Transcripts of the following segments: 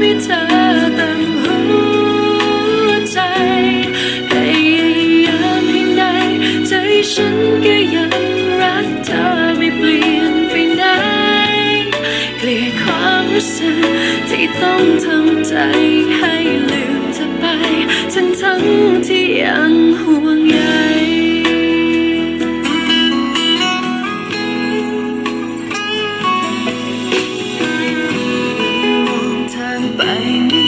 มีเธอตั้งหัวใจพยายามเพียงใดใจฉันก็ยังรักเธอไม่เปลี่ยนไปไหนเกลียดความรู้สึกที่ต้องทำใจให้ลืมเธอไปทั้งทั้งที่ Thank you.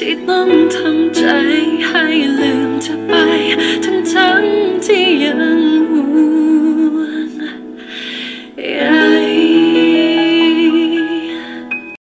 ที่ต้องทำใจให้ลืมเธอไป ทั้งทั้งที่ยังห่วง